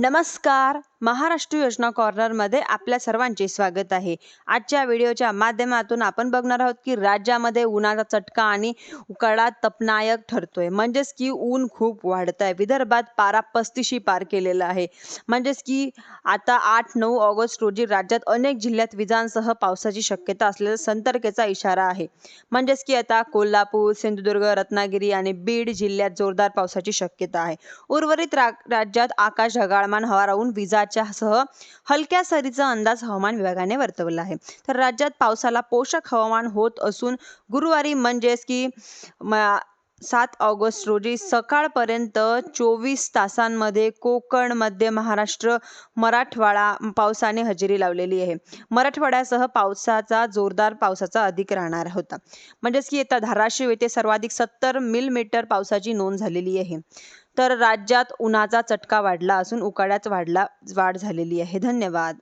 नमस्कार. महाराष्ट्र योजना कॉर्नरमध्ये आपल्या सर्वांचे स्वागत आहे. आजच्या व्हिडिओच्या माध्यमातून आपण बघणार आहोत की राज्यामध्ये उन्हाचा चटका आणि उकाडा तपनायक ठरतोय. म्हणजेच की ऊन खूप वाढत आहे विदर्भात पारा पस्तीशी पार केलेला आहे. म्हणजेच की आता आठ नऊ ऑगस्ट रोजी राज्यात अनेक जिल्ह्यात विजांसह पावसाची शक्यता असलेल्या संतर्केचा इशारा आहे. म्हणजेच की आता कोल्हापूर सिंधुदुर्ग रत्नागिरी आणि बीड जिल्ह्यात जोरदार पावसाची शक्यता आहे. उर्वरित रा राज्यात आकाश ढगाळमान हवा राहून विजा सह हलक्या सरीचा अंदाज हवामान विभागाने वर्तवला आहे. तर राज्यात पावसाला पोषक हवामान होत असून गुरुवारी म्हणजेच की सात ऑगस्ट रोजी सकाळपर्यंत चोवीस तासांमध्ये कोकण मध्य महाराष्ट्र मराठवाडा पावसाने हजेरी लावलेली आहे. मराठवाड्यासह पावसाचा जोरदार पावसाचा अधिक राहणार होता. म्हणजेच की येत्या धाराशिव येथे सर्वाधिक सत्तर मिलीमीटर पावसाची नोंद झालेली आहे. तर राज्यात उन्हाचा चटका वाढला असून उकाड्यात वाढला वाढ झालेली आहे. धन्यवाद.